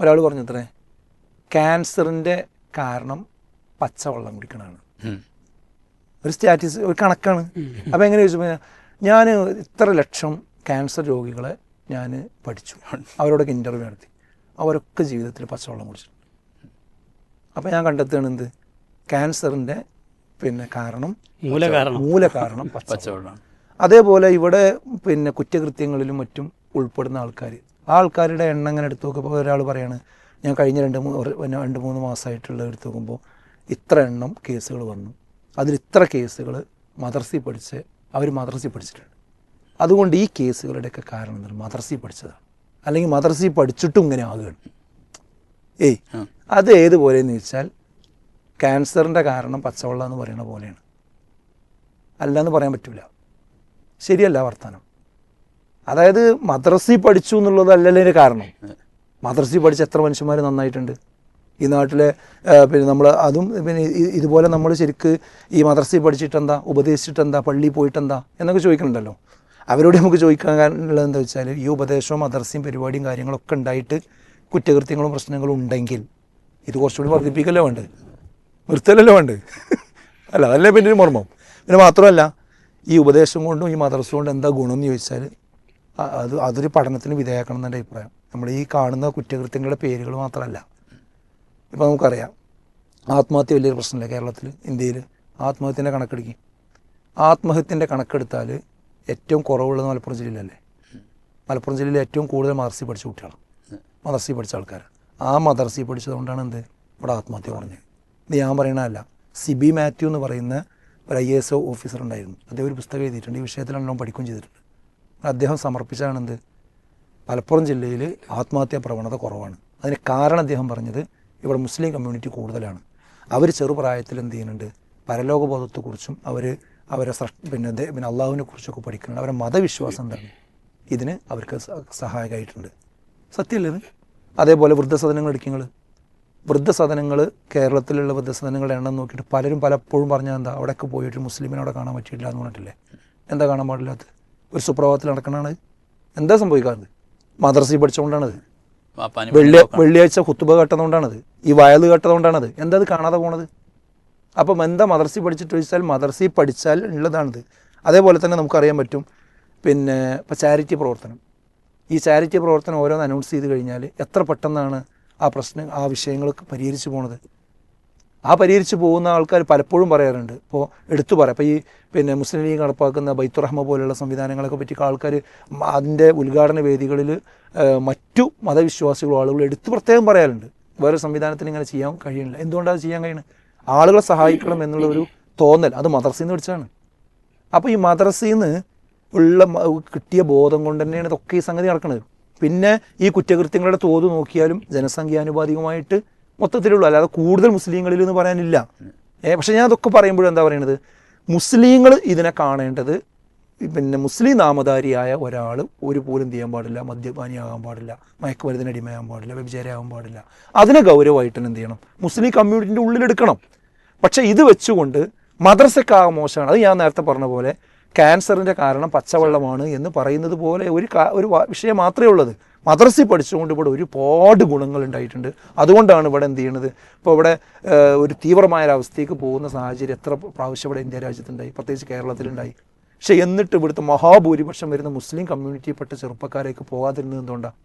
ഒരാൾ പറഞ്ഞത്രേ ക്യാൻസറിന്റെ കാരണം പച്ചവെള്ളം കുടിക്കണതാണ്. ഒരു സ്റ്റാറ്റിസ് ഒരു കണക്കാണ്. അപ്പോൾ എങ്ങനെ ചോദിച്ചപ്പോൾ ഞാൻ ഇത്ര ലക്ഷം ക്യാൻസർ രോഗികളെ ഞാൻ പഠിച്ചു. അവരോടൊക്കെ ഇന്റർവ്യൂ നടത്തി. അവരൊക്കെ ജീവിതത്തിൽ പച്ചവെള്ളം കുടിച്ചിട്ടുണ്ട്. അപ്പോൾ ഞാൻ കണ്ടെത്തുകയാണ് എന്ത്? ക്യാൻസറിന്റെ പിന്നെ കാരണം മൂല കാരണം മൂല കാരണം പച്ചവെള്ളം. പച്ചവെള്ളമാണ് അതേപോലെ ഇവിടെ പിന്നെ കുറ്റകൃത്യങ്ങളിലും മറ്റും ഉൾപ്പെടുന്ന ആൾക്കാർ ആ ആൾക്കാരുടെ എണ്ണം ഇങ്ങനെ എടുത്തു നോക്കുമ്പോൾ ഒരാൾ പറയാണ് ഞാൻ കഴിഞ്ഞ രണ്ട് മൂന്ന് രണ്ട് മൂന്ന് മാസമായിട്ടുള്ള എടുത്തു നോക്കുമ്പോൾ ഇത്ര എണ്ണം കേസുകൾ വന്നു. അതിൽ ഇത്ര കേസുകൾ മദർസി പഠിച്ച് അവർ മദർസി പഠിച്ചിട്ടുണ്ട്. അതുകൊണ്ട് ഈ കേസുകളുടെയൊക്കെ കാരണം എന്താണ്? മദർസി പഠിച്ചതാണ്. അല്ലെങ്കിൽ മദർസി പഠിച്ചിട്ടും ഇങ്ങനെ ആകുകയാണ്. ഏയ്. അത് ഏതുപോലെയെന്ന് ചോദിച്ചാൽ ക്യാൻസറിന്റെ കാരണം പച്ചവെള്ളം എന്ന് പറയുന്ന പോലെയാണ്. അല്ലയെന്ന് പറയാൻ പറ്റില്ല ശരിയല്ല വർത്തമാനം. അതായത് മദ്രസി പഠിച്ചു എന്നുള്ളതല്ലല്ലോ ഇതിന് കാരണം. മദ്രസി പഠിച്ച എത്ര മനുഷ്യന്മാർ നന്നായിട്ടുണ്ട്. ഈ നാട്ടിലെ പിന്നെ നമ്മൾ അതും പിന്നെ ഇതുപോലെ നമ്മൾ ശരിക്ക് ഈ മദ്രസി പഠിച്ചിട്ടെന്താ ഉപദേശിച്ചിട്ടെന്താ പള്ളിയിൽ പോയിട്ടെന്താ എന്നൊക്കെ ചോദിക്കണുണ്ടല്ലോ. അവരോട് നമുക്ക് ചോദിക്കാൻ ചോദിക്കാനുള്ളത് എന്താ വെച്ചാൽ ഈ ഉപദേശവും മദ്രസയും പരിപാടിയും കാര്യങ്ങളൊക്കെ ഉണ്ടായിട്ട് കുറ്റകൃത്യങ്ങളും പ്രശ്നങ്ങളും ഉണ്ടെങ്കിൽ ഇത് കുറച്ചുകൂടി വർദ്ധിപ്പിക്കല്ലോ വേണ്ട നിർത്തലല്ലോ വേണ്ട അല്ല അതല്ലേ പിന്നെ ഒരു മർമ്മം. പിന്നെ മാത്രമല്ല ഈ ഉപദേശം കൊണ്ടും ഈ മദ്രസ കൊണ്ടും എന്താ ഗുണം എന്ന് ചോദിച്ചാൽ അത് അതൊരു പഠനത്തിന് വിധേയമാക്കണം എന്നെ അഭിപ്രായം. നമ്മൾ ഈ കാണുന്ന കുറ്റകൃത്യങ്ങളുടെ പേരുകൾ മാത്രമല്ല. ഇപ്പം നമുക്കറിയാം. ആത്മഹത്യ വലിയൊരു പ്രശ്നമില്ല കേരളത്തിൽ ഇന്ത്യയിൽ ആത്മഹത്യന്റെ കണക്കെടുക്കി. ആത്മഹത്യന്റെ കണക്കെടുത്താൽ ഏറ്റവും കുറവുള്ളത് മലപ്പുറം ജില്ലയിലല്ലേ? മലപ്പുറം ജില്ലയിൽ ഏറ്റവും കൂടുതൽ മദർസി പഠിച്ച കുട്ടികളാണ് മദർസി പഠിച്ച ആൾക്കാർ ആ മദർസി പഠിച്ചതുകൊണ്ടാണ് എന്ത്? ഇവിടെ ആത്മഹത്യ കുറഞ്ഞത്. ഇത് ഞാൻ പറയണതല്ല സിബി മാത്യു എന്ന് പറയുന്ന ഒരു ഐ എസ് ഓഫീസർ ഉണ്ടായിരുന്നു. അദ്ദേഹം ഒരു പുസ്തകം എഴുതിയിട്ടുണ്ട്. ഈ വിഷയത്തിൽ നല്ലോണം പഠിക്കുകയും ചെയ്തിട്ടുണ്ട് അദ്ദേഹം സമർപ്പിച്ചാണ് എന്ത് മലപ്പുറം ജില്ലയിൽ ആത്മഹത്യാ പ്രവണത കുറവാണ്. അതിന് കാരണം അദ്ദേഹം പറഞ്ഞത് ഇവിടെ മുസ്ലിം കമ്മ്യൂണിറ്റി കൂടുതലാണ്. അവർ ചെറുപ്രായത്തിൽ എന്ത് ചെയ്യുന്നുണ്ട്? പരലോകബോധത്തെക്കുറിച്ചും അവർ അവരെ സൃഷ്- പിന്നെ പിന്നെ അള്ളാഹുവിനെ കുറിച്ചൊക്കെ പഠിക്കുന്നുണ്ട്. അവരെ മതവിശ്വാസം എന്താണ്? ഇതിന് അവർക്ക് സഹായകമായിട്ടുണ്ട്. സത്യമല്ലേ ഇത്? അതേപോലെ വൃദ്ധസദനങ്ങൾ എടുക്കുക വൃദ്ധസദനങ്ങൾ കേരളത്തിലുള്ള വൃദ്ധസദനങ്ങളുടെ എണ്ണം നോക്കിയിട്ട് പലരും പലപ്പോഴും പറഞ്ഞാൽ എന്താ അവിടെയൊക്കെ പോയിട്ട് മുസ്ലിമിനെ അവിടെ കാണാൻ പറ്റിയിട്ടില്ല എന്ന് പറഞ്ഞിട്ടില്ലേ? എന്താ കാണാൻ പാടില്ലാത്ത ഒരു സുപ്രഭാതത്തിൽ നടക്കണതാണ്. എന്താ സംഭവിക്കാറുണ്ട് മദ്രസി പഠിച്ചുകൊണ്ടാണത് വെള്ളി വെള്ളിയാഴ്ച കുത്തുബ കേട്ടതുകൊണ്ടാണത് ഈ വയൽ കേട്ടതുകൊണ്ടാണത് എന്താ അത് കാണാതെ പോണത്? അപ്പം എന്താ മദർസി പഠിച്ചിട്ട് ചോദിച്ചാൽ മദർസി പഠിച്ചാൽ ഉള്ളതാണിത്. അതേപോലെ തന്നെ നമുക്കറിയാൻ പറ്റും. പിന്നെ ഇപ്പോൾ ചാരിറ്റി പ്രവർത്തനം. ഈ ചാരിറ്റി പ്രവർത്തനം ഓരോന്ന് അനൗൺസ് ചെയ്ത് കഴിഞ്ഞാൽ എത്ര പെട്ടെന്നാണ് ആ പ്രശ്നം ആ വിഷയങ്ങളൊക്കെ പരിഹരിച്ചു പോണത്. ആ പരിഹരിച്ച് പോകുന്ന ആൾക്കാർ പലപ്പോഴും പറയാറുണ്ട്. ഇപ്പോൾ എടുത്തു പറയാം. അപ്പോൾ ഈ പിന്നെ മുസ്ലിം ലീഗ് നടപ്പാക്കുന്ന ബൈത്തുറഹ്മ പോലുള്ള സംവിധാനങ്ങളൊക്കെ പറ്റി ആൾക്കാർ അതിന്റെ ഉദ്ഘാടന വേദികളിൽ മറ്റു മതവിശ്വാസികളും ആളുകൾ എടുത്തു പ്രത്യേകം പറയാറുണ്ട്. വേറെ സംവിധാനത്തിന് ഇങ്ങനെ ചെയ്യാൻ കഴിയുന്നില്ല. എന്തുകൊണ്ടാണ് ചെയ്യാൻ കഴിയുന്നത്? ആളുകളെ സഹായിക്കണം എന്നുള്ള ഒരു തോന്നൽ. അത് മദർസയിൽ നിന്ന് അപ്പോൾ ഈ മദ്രസയിൽ നിന്ന് ഉള്ള കിട്ടിയ ബോധം കൊണ്ട് തന്നെയാണ് ഇതൊക്കെ ഈ സംഗതി നടക്കുന്നത്. പിന്നെ ഈ കുറ്റകൃത്യങ്ങളുടെ തോത് നോക്കിയാലും ജനസംഖ്യാനുപാതികമായിട്ട് മൊത്തത്തിലുള്ളൂ. അല്ലാതെ കൂടുതൽ മുസ്ലിങ്ങളിൽ എന്ന് പറയാനില്ല. പക്ഷെ ഞാൻ അതൊക്കെ പറയുമ്പോഴും എന്താ പറയണത്? മുസ്ലിങ്ങൾ ഇതിനെ കാണേണ്ടത് പിന്നെ മുസ്ലിം നാമധാരിയായ ഒരാൾ ഒരു പോലും ചെയ്യാൻ പാടില്ല. മദ്യപാനിയാകാൻ പാടില്ല. മയക്കുമരുന്നിന് അടിമയാകാൻ പാടില്ല. വ്യഭിചാരയാകാൻ പാടില്ല. അതിനെ ഗൗരവമായിട്ട് തന്നെ എന്ത് ചെയ്യണം? മുസ്ലിം കമ്മ്യൂണിറ്റിന്റെ ഉള്ളിലെടുക്കണം. പക്ഷേ ഇത് വെച്ചുകൊണ്ട് മദ്രസക്കാകെ മോശമാണ്. അത് ഞാൻ നേരത്തെ പറഞ്ഞ പോലെ ക്യാൻസറിന്റെ കാരണം പച്ചവെള്ളമാണ് എന്ന് പറയുന്നത് പോലെ ഒരു ഒരു വിഷയം മാത്രമേ ഉള്ളത് മദ്രസി പഠിച്ചുകൊണ്ട് ഇവിടെ ഒരുപാട് ഗുണങ്ങൾ ഉണ്ടായിട്ടുണ്ട്. അതുകൊണ്ടാണ് ഇവിടെ എന്ത് ചെയ്യുന്നത് ഇപ്പോൾ ഇവിടെ ഒരു തീവ്രമായ ഒരവസ്ഥയ്ക്ക് പോകുന്ന സാഹചര്യം എത്ര പ്രാവശ്യം ഇവിടെ ഇന്ത്യ രാജ്യത്തുണ്ടായി? പ്രത്യേകിച്ച് കേരളത്തിലുണ്ടായി. പക്ഷെ എന്നിട്ട് ഇവിടുത്തെ മഹാഭൂരിപക്ഷം വരുന്ന മുസ്ലിം കമ്മ്യൂണിറ്റിയിൽപ്പെട്ട ചെറുപ്പക്കാരേക്ക് പോകാതിരുന്നത് എന്തുകൊണ്ടാണ്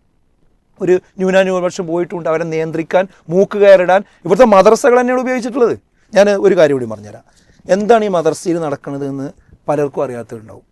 ഒരു ന്യൂനാന്യൂനപക്ഷം പോയിട്ടുണ്ട് അവരെ നിയന്ത്രിക്കാൻ മൂക്ക് കയറിടാൻ. ഇവിടുത്തെ മദ്രസകൾ തന്നെയാണ് ഉപയോഗിച്ചിട്ടുള്ളത്. ഞാൻ ഒരു കാര്യം കൂടി പറഞ്ഞുതരാം. എന്താണ് ഈ മദ്രസയിൽ നടക്കുന്നത് എന്ന് പലർക്കും അറിയാത്തതുണ്ടാവും